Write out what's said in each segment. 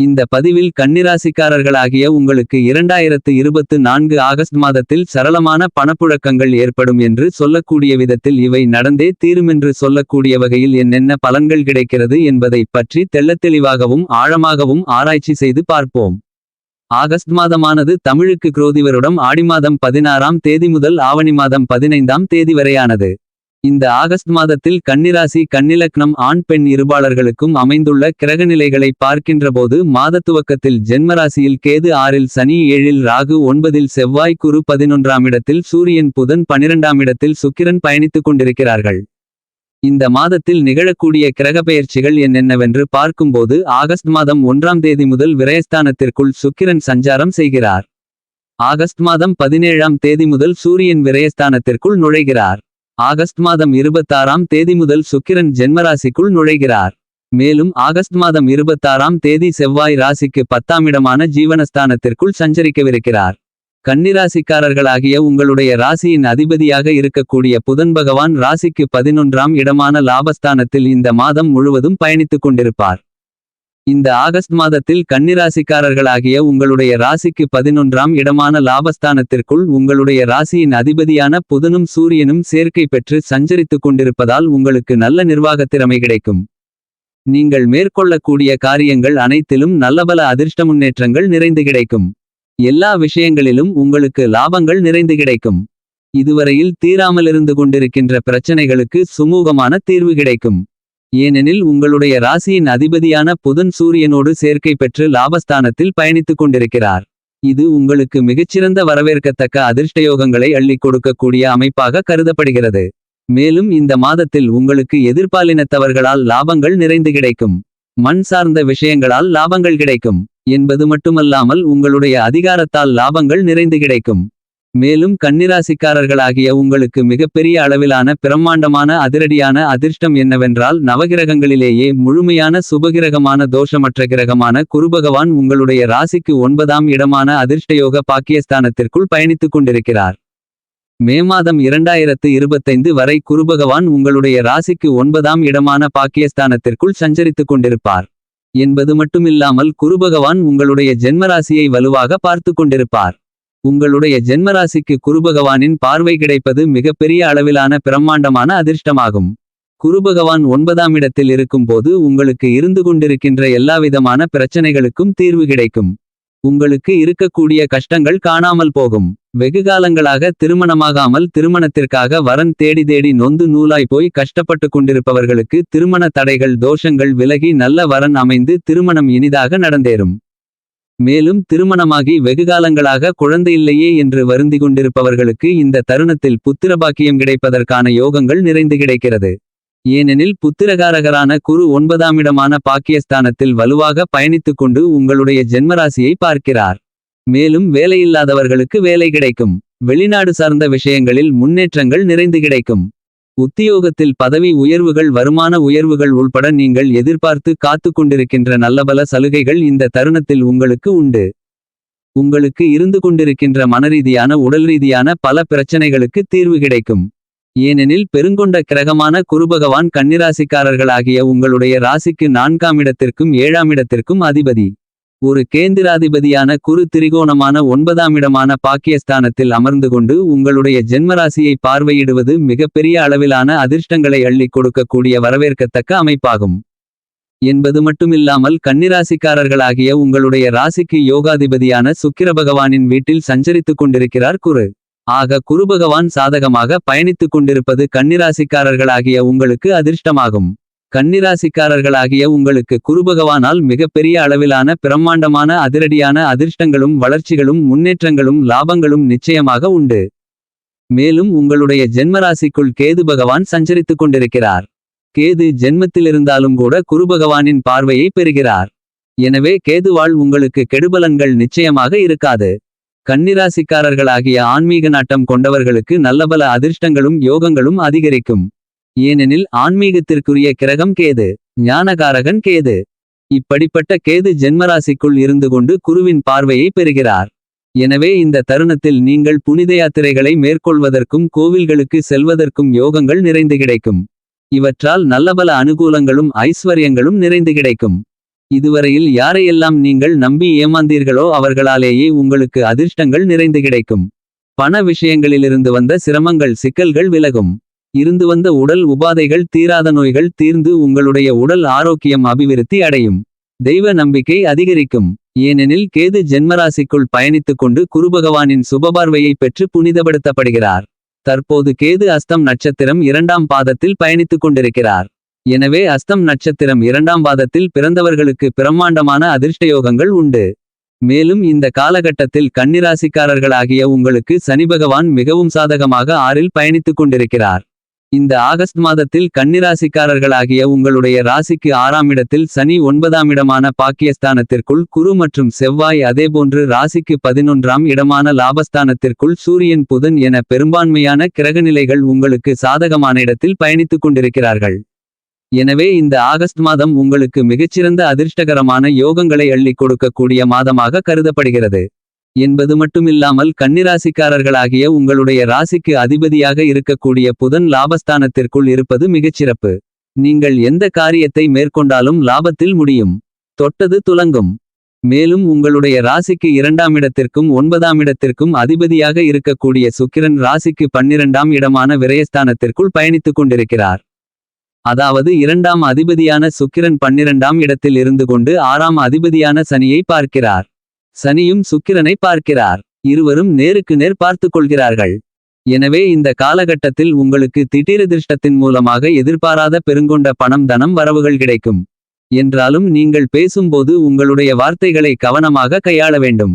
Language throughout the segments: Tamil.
இந்த பதிவில் கன்னிராசிக்காரர்களாகிய உங்களுக்கு இரண்டாயிரத்து இருபத்து நான்கு ஆகஸ்ட் மாதத்தில் சரளமான பணப்புழக்கங்கள் ஏற்படும் என்று சொல்லக்கூடிய விதத்தில் இவை நடந்தே தீருமென்று சொல்லக்கூடிய வகையில் என்னென்ன பலன்கள் கிடைக்கிறது என்பதைப் பற்றி தெள்ளத்தெளிவாகவும் ஆழமாகவும் ஆராய்ச்சி செய்து பார்ப்போம். ஆகஸ்ட் மாதமானது தமிழுக்கு குரோதிவருடம் ஆடி மாதம் பதினாறாம் தேதி முதல் ஆவணி மாதம் பதினைந்தாம் தேதி வரையானது. இந்த ஆகஸ்ட் மாதத்தில் கன்னிராசி கன்னிலக்னம் ஆண் பெண் இருபாளர்களுக்கும் அமைந்துள்ள கிரகநிலைகளை பார்க்கின்றபோது மாத துவக்கத்தில் ஜென்மராசியில் கேது ஆறில் சனி ஏழில் ராகு ஒன்பதில் செவ்வாய் குரு பதினொன்றாம் இடத்தில் சூரியன் புதன் பனிரெண்டாம் இடத்தில் சுக்கிரன் பயணித்துக் கொண்டிருக்கிறார்கள். இந்த மாதத்தில் நிகழக்கூடிய கிரகப்பெயர்ச்சிகள் என்னென்னவென்று பார்க்கும்போது ஆகஸ்ட் மாதம் ஒன்றாம் தேதி முதல் விரயஸ்தானத்திற்குள் சுக்கிரன் சஞ்சாரம் செய்கிறார். ஆகஸ்ட் மாதம் பதினேழாம் தேதி முதல் சூரியன் விரயஸ்தானத்திற்குள் நுழைகிறார். ஆகஸ்ட் மாதம் இருபத்தாறாம் தேதி முதல் சுக்கிரன் ஜென்மராசிக்குள் நுழைகிறார். மேலும் ஆகஸ்ட் மாதம் இருபத்தாறாம் தேதி செவ்வாய் ராசிக்கு பத்தாம் இடமான ஜீவனஸ்தானத்திற்குள் சஞ்சரிக்கவிருக்கிறார். கன்னிராசிக்காரர்களாகிய உங்களுடைய ராசியின் அதிபதியாக இருக்கக்கூடிய புதன் பகவான் ராசிக்கு பதினொன்றாம் இடமான லாபஸ்தானத்தில் இந்த மாதம் முழுவதும் பயணித்துக் கொண்டிருப்பார். இந்த ஆகஸ்ட் மாதத்தில் கன்னிராசிக்காரர்களாகிய உங்களுடைய ராசிக்கு பதினொன்றாம் இடமான லாபஸ்தானத்திற்குள் உங்களுடைய ராசியின் அதிபதியான புதனும் சூரியனும் சேர்க்கை பெற்று சஞ்சரித்துக் கொண்டிருப்பதால் உங்களுக்கு நல்ல நிர்வாகத்திறமை கிடைக்கும். நீங்கள் மேற்கொள்ளக்கூடிய காரியங்கள் அனைத்திலும் நல்லபல அதிர்ஷ்ட முன்னேற்றங்கள் நிறைந்து கிடைக்கும். எல்லா விஷயங்களிலும் உங்களுக்கு லாபங்கள் நிறைந்து கிடைக்கும். இதுவரையில் தீராமலிருந்து கொண்டிருக்கின்ற பிரச்சனைகளுக்கு சுமூகமான தீர்வு கிடைக்கும். ஏனெனில் உங்களுடைய ராசியின் அதிபதியான புதன் சூரியனோடு சேர்க்கை பெற்று லாபஸ்தானத்தில் பயணித்துக் கொண்டிருக்கிறார். இது உங்களுக்கு மிகச்சிறந்த வரவேற்கத்தக்க அதிர்ஷ்டயோகங்களை அள்ளிக் கொடுக்கக்கூடிய அமைப்பாக கருதப்படுகிறது. மேலும் இந்த மாதத்தில் உங்களுக்கு எதிர்பாலினத்தவர்களால் லாபங்கள் நிறைந்து கிடைக்கும். மண் சார்ந்த விஷயங்களால் லாபங்கள் கிடைக்கும். என்பது மட்டுமல்லாமல் உங்களுடைய அதிகாரத்தால் லாபங்கள் நிறைந்து கிடைக்கும். மேலும் கன்னிராசிக்காரர்களாகிய உங்களுக்கு மிகப்பெரிய அளவிலான பிரம்மாண்டமான அதிரடியான அதிர்ஷ்டம் என்னவென்றால் நவகிரகங்களிலேயே முழுமையான சுபகிரகமான தோஷமற்ற கிரகமான குருபகவான் உங்களுடைய ராசிக்கு ஒன்பதாம் இடமான அதிர்ஷ்டயோக பாக்கியஸ்தானத்திற்குள் பயணித்துக் கொண்டிருக்கிறார். மே மாதம் இரண்டாயிரத்து இருபத்தைந்து வரை குருபகவான் உங்களுடைய ராசிக்கு ஒன்பதாம் இடமான பாக்கியஸ்தானத்திற்குள் சஞ்சரித்துக் கொண்டிருப்பார். என்பது மட்டுமில்லாமல் குருபகவான் உங்களுடைய ஜென்மராசியை வலுவாக பார்த்து கொண்டிருப்பார். உங்களுடைய ஜென்மராசிக்கு குருபகவானின் பார்வை கிடைப்பது மிகப்பெரிய அளவிலான பிரம்மாண்டமான அதிர்ஷ்டமாகும். குருபகவான் ஒன்பதாம் இடத்தில் இருக்கும்போது உங்களுக்கு இருந்து கொண்டிருக்கின்ற எல்லாவிதமான பிரச்சனைகளுக்கும் தீர்வு கிடைக்கும். உங்களுக்கு இருக்கக்கூடிய கஷ்டங்கள் காணாமல் போகும். வெகுகாலங்களாக திருமணமாகாமல் திருமணத்திற்காக வரன் தேடி தேடி நொந்து நூலாய் போய் கஷ்டப்பட்டு கொண்டிருப்பவர்களுக்கு திருமண தடைகள் தோஷங்கள் விலகி நல்ல வரன் அமைந்து திருமணம் இனிதாக நடந்தேறும். மேலும் திருமணமாகி வெகுகாலங்களாக குழந்தையில்லையே என்று வருந்தி கொண்டிருப்பவர்களுக்கு இந்த தருணத்தில் புத்திரபாக்கியம் கிடைப்பதற்கான யோகங்கள் நிறைந்து கிடைக்கிறது. ஏனெனில் புத்திரகாரகரான குரு ஒன்பதாம் இடமான பாக்கியஸ்தானத்தில் வலுவாக பயணித்துக் கொண்டு உங்களுடைய ஜென்மராசியை பார்க்கிறார். மேலும் வேலையில்லாதவர்களுக்கு வேலை கிடைக்கும். வெளிநாடு சார்ந்த விஷயங்களில் முன்னேற்றங்கள் நிறைந்து கிடைக்கும். உத்தியோகத்தில் பதவி உயர்வுகள் வருமான உயர்வுகள் உள்பட நீங்கள் எதிர்பார்த்து காத்து கொண்டிருக்கின்ற நல்லபல சலுகைகள் இந்த தருணத்தில் உங்களுக்கு உண்டு. உங்களுக்கு இருந்து கொண்டிருக்கின்ற மனரீதியான உடல் ரீதியான பல பிரச்சனைகளுக்கு தீர்வு கிடைக்கும். ஏனெனில் பெருங்கொண்ட கிரகமான குருபகவான் கன்னிராசிக்காரர்களாகிய உங்களுடைய ராசிக்கு நான்காம் இடத்திற்கும் ஏழாம் இடத்திற்கும் அதிபதி. ஒரு கேந்திராதிபதியான குரு திரிகோணமான ஒன்பதாம் இடமான பாக்கியஸ்தானத்தில் அமர்ந்து கொண்டு உங்களுடைய ஜென்மராசியை பார்வையிடுவது மிகப்பெரிய அளவிலான அதிர்ஷ்டங்களை அள்ளிக் கொடுக்கக்கூடிய வரவேற்கத்தக்க அமைப்பாகும். என்பது மட்டுமில்லாமல் கன்னிராசிக்காரர்களாகிய உங்களுடைய ராசிக்கு யோகாதிபதியான சுக்கிர பகவானின் வீட்டில் சஞ்சரித்துக் கொண்டிருக்கிறார் குரு. ஆக குருபகவான் சாதகமாக பயணித்துக் கொண்டிருப்பது கன்னிராசிக்காரர்களாகிய உங்களுக்கு அதிர்ஷ்டமாகும். கன்னிராசிக்காரர்களாகிய உங்களுக்கு குருபகவானால் மிகப்பெரிய அளவிலான பிரம்மாண்டமான அதிரடியான அதிர்ஷ்டங்களும் வளர்ச்சிகளும் முன்னேற்றங்களும் லாபங்களும் நிச்சயமாக உண்டு. மேலும் உங்களுடைய ஜென்மராசிக்குள் கேது பகவான் சஞ்சரித்துக் கொண்டிருக்கிறார். கேது ஜென்மத்திலிருந்தாலும் கூட குருபகவானின் பார்வையை பெறுகிறார். எனவே கேதுவால் உங்களுக்கு கெடுபலன்கள் நிச்சயமாக இருக்காது. கன்னிராசிக்காரர்களாகிய ஆன்மீக நாட்டம் கொண்டவர்களுக்கு நல்லபல அதிர்ஷ்டங்களும் யோகங்களும் அதிகரிக்கும். ஏனெனில் ஆன்மீகத்திற்குரிய கிரகம் கேது ஞானகாரகன் கேது. இப்படிப்பட்ட கேது ஜென்மராசிக்குள் இருந்து கொண்டு குருவின் பார்வையை பெறுகிறார். எனவே இந்த தருணத்தில் நீங்கள் புனித யாத்திரைகளை மேற்கொள்வதற்கும் கோவில்களுக்கு செல்வதற்கும் யோகங்கள் நிறைந்து கிடைக்கும். இவற்றால் நல்லபல அனுகூலங்களும் ஐஸ்வர்யங்களும் நிறைந்து கிடைக்கும். இதுவரையில் யாரையெல்லாம் நீங்கள் நம்பி ஏமாந்தீர்களோ அவர்களாலேயே உங்களுக்கு அதிர்ஷ்டங்கள் நிறைந்து கிடைக்கும். பண விஷயங்களிலிருந்து வந்த சிரமங்கள் சிக்கல்கள் விலகும். இருந்து வந்த உடல் உபாதைகள் தீராத நோய்கள் தீர்ந்து உங்களுடைய உடல் ஆரோக்கியம் அபிவிருத்தி அடையும். தெய்வ நம்பிக்கை அதிகரிக்கும். ஏனெனில் கேது ஜென்மராசிக்குள் பயணித்துக் கொண்டு குருபகவானின் சுபபார்வையை பெற்று புனிதப்படுத்தப்படுகிறார். தற்போது கேது அஸ்தம் நட்சத்திரம் இரண்டாம் பாதத்தில் பயணித்துக் கொண்டிருக்கிறார். எனவே அஸ்தம் நட்சத்திரம் இரண்டாம் பாதத்தில் பிறந்தவர்களுக்கு பிரம்மாண்டமான அதிர்ஷ்டயோகங்கள் உண்டு. மேலும் இந்த காலகட்டத்தில் கன்னிராசிக்காரர்களாகிய உங்களுக்கு சனி பகவான் மிகவும் சாதகமாக ஆறில் பயணித்துக் கொண்டிருக்கிறார். இந்த ஆகஸ்ட் மாதத்தில் கன்னிராசிக்காரர்களாகிய உங்களுடைய ராசிக்கு ஆறாம் இடத்தில் சனி ஒன்பதாம் இடமான பாக்கியஸ்தானத்திற்குள் குரு மற்றும் செவ்வாய் அதேபோன்று ராசிக்கு பதினொன்றாம் இடமான லாபஸ்தானத்திற்குள் சூரியன் புதன் என பெரும்பான்மையான கிரகநிலைகள் உங்களுக்கு சாதகமான இடத்தில் பயணித்துக் கொண்டிருக்கிறார்கள். எனவே இந்த ஆகஸ்ட் மாதம் உங்களுக்கு மிகச்சிறந்த அதிர்ஷ்டகரமான யோகங்களை அள்ளிக் கொடுக்கக்கூடிய மாதமாக கருதப்படுகிறது. என்பது மட்டுமில்லாமல் கன்னிராசிக்காரர்களாகிய உங்களுடைய ராசிக்கு அதிபதியாக இருக்கக்கூடிய புதன் லாபஸ்தானத்திற்குள் இருப்பது மிகச்சிறப்பு நீங்கள் எந்த காரியத்தை மேற்கொண்டாலும் லாபத்தில் முடியும். தொட்டது துலங்கும். மேலும் உங்களுடைய ராசிக்கு இரண்டாம் இடத்திற்கும் ஒன்பதாம் இடத்திற்கும் அதிபதியாக இருக்கக்கூடிய சுக்கிரன் ராசிக்கு பன்னிரண்டாம் இடமான விரயஸ்தானத்திற்குள் பயணித்துக் கொண்டிருக்கிறார். அதாவது இரண்டாம் அதிபதியான சுக்கிரன் பன்னிரண்டாம் இடத்தில் இருந்து கொண்டு ஆறாம் அதிபதியான சனியை பார்க்கிறார். சனியும் சுக்கிரனை பார்க்கிறார். இருவரும் நேருக்கு நேர் பார்த்துக் கொள்கிறார்கள். எனவே இந்த காலகட்டத்தில் உங்களுக்கு திடீரதிர்ஷ்டத்தின் மூலமாக எதிர்பாராத பெருங்கொண்ட பணம் தனம் வரவுகள் கிடைக்கும். என்றாலும் நீங்கள் பேசும்போது உங்களுடைய வார்த்தைகளை கவனமாக கையாள வேண்டும்.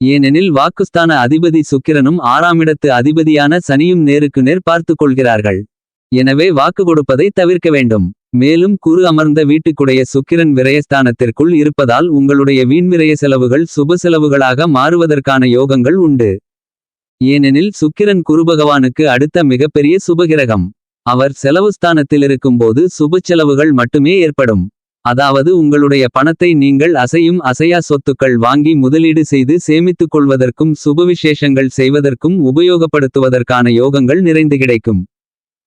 ஏனெனில் வாக்குஸ்தான அதிபதி சுக்கிரனும் ஆறாமிடத்து அதிபதியான சனியும் நேருக்கு நேர் பார்த்துக் கொள்கிறார்கள். எனவே வாக்கு கொடுப்பதை தவிர்க்க வேண்டும். மேலும் குரு அமர்ந்த வீட்டுக்குடைய சுக்கிரன் விரயஸ்தானத்திற்குள் இருப்பதால் உங்களுடைய வீண்விரய செலவுகள் சுப செலவுகளாக மாறுவதற்கான யோகங்கள் உண்டு. ஏனெனில் சுக்கிரன் குருபகவானுக்கு அடுத்த மிகப்பெரிய சுபகிரகம். அவர் செலவுஸ்தானத்தில் இருக்கும்போது சுப செலவுகள் மட்டுமே ஏற்படும். அதாவது உங்களுடைய பணத்தை நீங்கள் அசையும் அசையா சொத்துக்கள் வாங்கி முதலீடு செய்து சேமித்துக் கொள்வதற்கும் சுபவிசேஷங்கள் செய்வதற்கும் உபயோகப்படுத்துவதற்கான யோகங்கள் நிறைந்து கிடைக்கும்.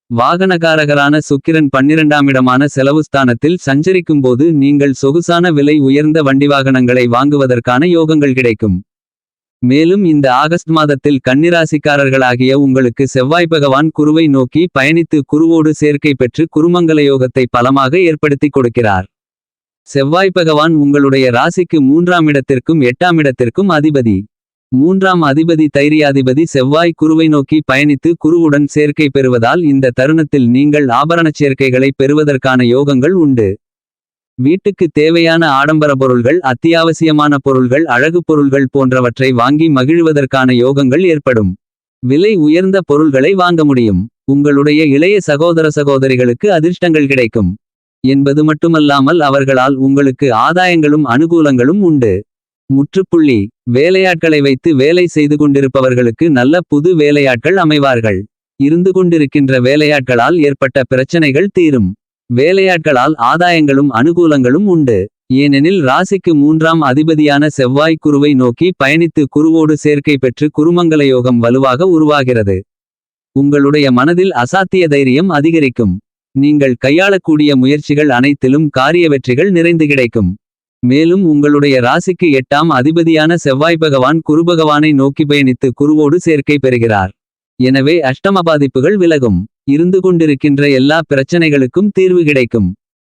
வாகனகாரகரான சுக்கிரன் பன்னிரண்டாம் இடமான செலவுஸ்தானத்தில் சஞ்சரிக்கும் சஞ்சரிக்கும்போது நீங்கள் சொகுசான விலை உயர்ந்த வண்டி வாகனங்களை வாங்குவதற்கான யோகங்கள் கிடைக்கும். மேலும் இந்த ஆகஸ்ட் மாதத்தில் கன்னிராசிக்காரர்களாகிய உங்களுக்கு செவ்வாய் பகவான் குருவை நோக்கி பயணித்து குருவோடு சேர்க்கை பெற்று குருமங்கல யோகத்தை பலமாக ஏற்படுத்திக் கொடுக்கிறார். செவ்வாய் பகவான் உங்களுடைய ராசிக்கு மூன்றாம் இடத்திற்கும் எட்டாம் இடத்திற்கும் அதிபதி. மூன்றாம் அதிபதி தைரியாதிபதி செவ்வாய் குருவை நோக்கி பயணித்து குருவுடன் சேர்க்கை பெறுவதால் இந்த தருணத்தில் நீங்கள் ஆபரணச் சேர்க்கைகளை பெறுவதற்கான யோகங்கள் உண்டு. வீட்டுக்கு தேவையான ஆடம்பர பொருள்கள் அத்தியாவசியமான பொருள்கள் அழகு பொருள்கள் போன்றவற்றை வாங்கி மகிழ்வதற்கான யோகங்கள் ஏற்படும். விலை உயர்ந்த பொருள்களை வாங்க முடியும். உங்களுடைய இளைய சகோதர சகோதரிகளுக்கு அதிர்ஷ்டங்கள் கிடைக்கும். என்பது மட்டுமல்லாமல் அவர்களால் உங்களுக்கு ஆதாயங்களும் அனுகூலங்களும் உண்டு. முற்றுப்புள்ளி வேலையாட்களை வைத்து வேலை செய்து கொண்டிருப்பவர்களுக்கு நல்ல புது வேலையாட்கள் அமைவார்கள். இருந்து கொண்டிருக்கின்ற வேலையாட்களால் ஏற்பட்ட பிரச்சனைகள் தீரும். வேலையாட்களால் ஆதாயங்களும் அனுகூலங்களும் உண்டு. ஏனெனில் ராசிக்கு மூன்றாம் அதிபதியான செவ்வாய் குருவை நோக்கி பயணித்து குருவோடு சேர்க்கை பெற்று குருமங்கல யோகம் வலுவாக உருவாகிறது. உங்களுடைய மனதில் அசாத்திய தைரியம் அதிகரிக்கும். நீங்கள் கையாளக்கூடிய முயற்சிகள் அனைத்திலும் காரிய வெற்றிகள் நிறைந்து கிடைக்கும். மேலும் உங்களுடைய ராசிக்கு எட்டாம் அதிபதியான செவ்வாய் பகவான் குருபகவானை நோக்கி பயணித்து குருவோடு சேர்க்கை பெறுகிறார். எனவே அஷ்டம பாதிப்புகள் விலகும். இருந்து கொண்டிருக்கின்ற எல்லா பிரச்சனைகளுக்கும் தீர்வு கிடைக்கும்.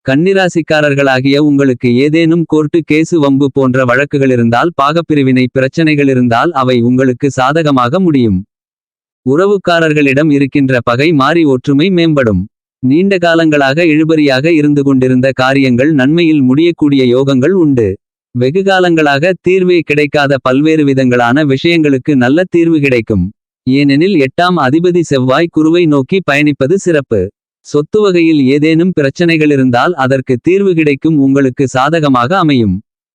கன்னிராசிக்காரர்களாகிய உங்களுக்கு ஏதேனும் கோர்ட்டு கேசு வம்பு போன்ற வழக்குகள் இருந்தால் பாகப்பிரிவினை பிரச்சனைகள் இருந்தால் அவை உங்களுக்கு சாதகமாக முடியும். உறவுக்காரர்களிடம் இருக்கின்ற பகை மாறி ஒற்றுமை மேம்படும். நீண்ட காலங்களாக இழுபறியாக இருந்து கொண்டிருந்த காரியங்கள் நன்மையில் முடியக்கூடிய யோகங்கள் உண்டு. வெகுகாலங்களாக தீர்வே கிடைக்காத பல்வேறு விதங்களான விஷயங்களுக்கு நல்ல தீர்வு கிடைக்கும். ஏனெனில் எட்டாம் அதிபதி செவ்வாய் குருவை நோக்கி பயணிப்பது சிறப்பு. சொத்து வகையில் ஏதேனும் பிரச்சனைகள் இருந்தால் அதற்கு தீர்வு கிடைக்கும் உங்களுக்கு சாதகமாக அமையும்.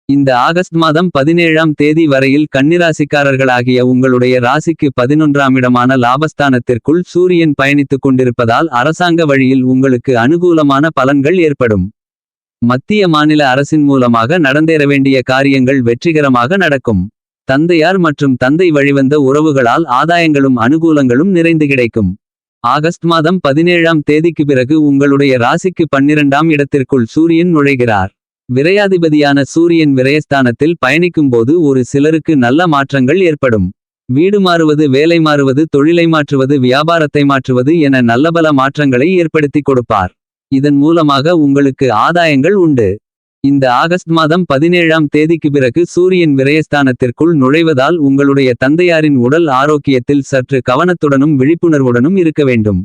இந்த ஆகஸ்ட் மாதம் பதினேழாம் தேதி வரையில் கன்னிராசிக்காரர்களாகிய உங்களுடைய ராசிக்கு பதினொன்றாம் இடமான லாபஸ்தானத்திற்குள் சூரியன் பயணித்துக் கொண்டிருப்பதால் அரசாங்க வழியில் உங்களுக்கு அனுகூலமான பலன்கள் ஏற்படும். மத்திய மாநில அரசின் மூலமாக நடந்தேற வேண்டிய காரியங்கள் வெற்றிகரமாக நடக்கும். தந்தையார் மற்றும் தந்தை வழிவந்த உறவுகளால் ஆதாயங்களும் அனுகூலங்களும் நிறைந்து கிடைக்கும். ஆகஸ்ட் மாதம் பதினேழாம் தேதிக்கு பிறகு உங்களுடைய ராசிக்கு பன்னிரண்டாம் இடத்திற்குள் சூரியன் நுழைகிறார். விரையாதிபதியான சூரியன் விரயஸ்தானத்தில் பயணிக்கும்போது ஒரு சிலருக்கு நல்ல மாற்றங்கள் ஏற்படும். வீடு மாறுவது வேலை மாறுவது தொழிலை மாற்றுவது வியாபாரத்தை மாற்றுவது என நல்லபல மாற்றங்களை ஏற்படுத்தி கொடுப்பார். இதன் மூலமாக உங்களுக்கு ஆதாயங்கள் உண்டு. இந்த ஆகஸ்ட் மாதம் பதினேழாம் தேதிக்கு பிறகு சூரியன் விரயஸ்தானத்திற்குள் நுழைவதால் உங்களுடைய தந்தையாரின் உடல் ஆரோக்கியத்தில் சற்று கவனத்துடனும் விழிப்புணர்வுடனும் இருக்க வேண்டும்.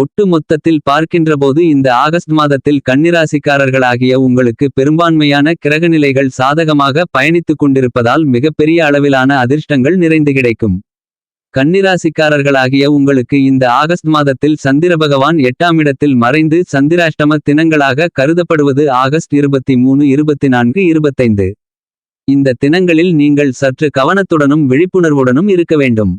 ஒட்டு மொத்தத்தில் பார்க்கின்றபோது இந்த ஆகஸ்ட் மாதத்தில் கன்னிராசிக்காரர்களாகிய உங்களுக்கு பெரும்பான்மையான கிரகநிலைகள் சாதகமாக பயணித்துக் கொண்டிருப்பதால் மிகப்பெரிய அளவிலான அதிர்ஷ்டங்கள் நிறைந்து கிடைக்கும். கன்னிராசிக்காரர்களாகிய உங்களுக்கு இந்த ஆகஸ்ட் மாதத்தில் சந்திர பகவான் எட்டாம் இடத்தில் மறைந்து சந்திராஷ்டம தினங்களாக கருதப்படுவது ஆகஸ்ட் இருபத்தி மூணு இருபத்தி நான்கு இருபத்தைந்து. இந்த தினங்களில் நீங்கள் சற்று கவனத்துடனும் விழிப்புணர்வுடனும் இருக்க வேண்டும்.